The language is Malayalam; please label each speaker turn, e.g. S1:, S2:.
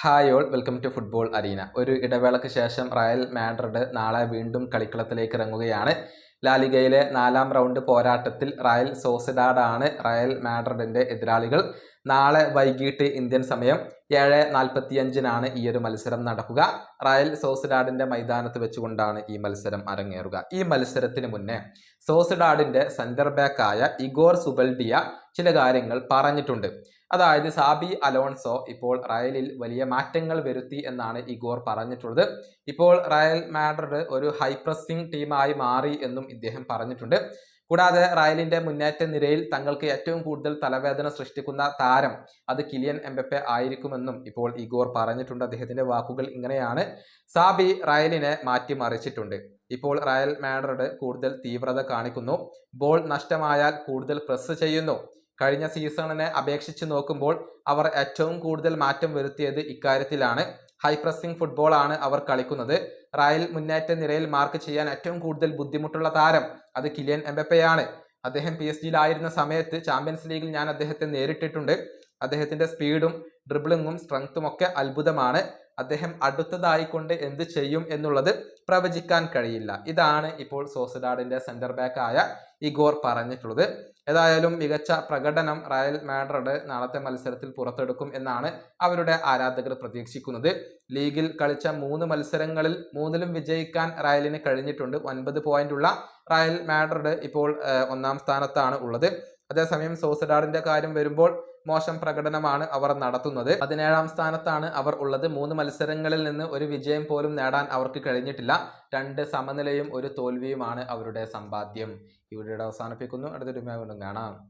S1: Hi all welcome to football arena. ഒരു ഇടവേളയ്ക്ക് ശേഷം റയൽ മാഡ്രിഡ് നാളെ വീണ്ടും കളിക്കളത്തിലേക്ക് ഇറങ്ങുകയാണ്. ലാലിഗയിലെ നാലാം റൗണ്ട് പോരാട്ടത്തിൽ റയൽ സോസിഡാഡാണ് റയൽ മാഡ്രിഡിന്റെ എതിരാളികൾ. നാളെ വൈകിട്ട് ഇന്ത്യൻ സമയം ഏഴ് നാൽപ്പത്തി അഞ്ചിനാണ് ഈ ഒരു മത്സരം നടക്കുക. റയൽ സോസിഡാഡിന്റെ മൈതാനത്ത് വെച്ചുകൊണ്ടാണ് ഈ മത്സരം അരങ്ങേറുക. ഈ മത്സരത്തിന് മുന്നേ സോസിഡാഡിന്റെ സെന്റർ ബാക്ക് ആയ ഇഗോർ സുബൽഡിയ ചില കാര്യങ്ങൾ പറഞ്ഞിട്ടുണ്ട്. അതായത് സാബി അലോൺസോ ഇപ്പോൾ റയലിൽ വലിയ മാറ്റങ്ങൾ വരുത്തി എന്നാണ് ഇഗോർ പറഞ്ഞിട്ടുള്ളത്. ഇപ്പോൾ റയൽ മാഡ്രിഡ് ഒരു ഹൈപ്രസിംഗ് ടീമായി മാറി എന്നും ഇദ്ദേഹം പറഞ്ഞിട്ടുണ്ട്. കൂടാതെ റയലിന്റെ മുന്നേറ്റ നിരയിൽ തങ്ങൾക്ക് ഏറ്റവും കൂടുതൽ തലവേദന സൃഷ്ടിക്കുന്ന താരം അത് കിലിയൻ എംബപ്പെ ആയിരിക്കുമെന്നും ഇപ്പോൾ ഇഗോർ പറഞ്ഞിട്ടുണ്ട്. അദ്ദേഹത്തിന്റെ വാക്കുകൾ ഇങ്ങനെയാണ്. സാബി റയലിനെ മാറ്റിമറിച്ചിട്ടുണ്ട്. ഇപ്പോൾ റയൽ മാഡ്രിഡ് കൂടുതൽ തീവ്രത കാണിക്കുന്നു. ബോൾ നഷ്ടമായാൽ കൂടുതൽ പ്രസ് ചെയ്യുന്നു. കഴിഞ്ഞ സീസണിനെ അപേക്ഷിച്ച് നോക്കുമ്പോൾ അവർ ഏറ്റവും കൂടുതൽ മാറ്റം വരുത്തിയത് ഇക്കാര്യത്തിലാണ്. ഹൈ പ്രസ്സിംഗ് ഫുട്ബോളാണ് അവർ കളിക്കുന്നത്. റയൽ മുന്നേറ്റ നിരയിൽ മാർക്ക് ചെയ്യാൻ ഏറ്റവും കൂടുതൽ ബുദ്ധിമുട്ടുള്ള താരം അത് കിലിയൻ എംബപ്പയാണ്. അദ്ദേഹം പി എസ് ജിയിലായിരുന്ന സമയത്ത് ചാമ്പ്യൻസ് ലീഗിൽ ഞാൻ അദ്ദേഹത്തെ നേരിട്ടിട്ടുണ്ട്. അദ്ദേഹത്തിന്റെ സ്പീഡും ഡ്രിബിളിങ്ങും സ്ട്രെങ്ത്തും ഒക്കെ അത്ഭുതമാണ്. അദ്ദേഹം അടുത്തതായിക്കൊണ്ട് എന്ത് ചെയ്യും എന്നുള്ളത് പ്രവചിക്കാൻ കഴിയില്ല. ഇതാണ് ഇപ്പോൾ സോസിഡാഡിന്റെ സെന്റർ ബാക്ക് ആയ ഇഗോർ പറഞ്ഞിട്ടുള്ളത്. ഏതായാലും മികച്ച പ്രകടനം റയൽ മാഡ്രിഡ് നാളത്തെ മത്സരത്തിൽ പുറത്തെടുക്കും എന്നാണ് അവരുടെ ആരാധകർ പ്രതീക്ഷിക്കുന്നത്. ലീഗിൽ കളിച്ച മൂന്ന് മത്സരങ്ങളിൽ മൂന്നിലും വിജയിക്കാൻ റയലിന് കഴിഞ്ഞിട്ടുണ്ട്. ഒൻപത് പോയിന്റുള്ള റയൽ മാഡ്രിഡ് ഇപ്പോൾ ഒന്നാം സ്ഥാനത്താണ് ഉള്ളത്. അതേസമയം സോസിഡാഡിന്റെ കാര്യം വരുമ്പോൾ മോശം പ്രകടനമാണ് അവർ നടത്തുന്നത്. പതിനേഴാം സ്ഥാനത്താണ് അവർ ഉള്ളത്. മൂന്ന് മത്സരങ്ങളിൽ നിന്ന് ഒരു വിജയം പോലും നേടാൻ അവർക്ക് കഴിഞ്ഞിട്ടില്ല. രണ്ട് സമനിലയും ഒരു തോൽവിയുമാണ് അവരുടെ സമ്പാദ്യം. ഇവിടെ അവസാനിപ്പിക്കുന്നു. അടുത്തൊരു കാണാം.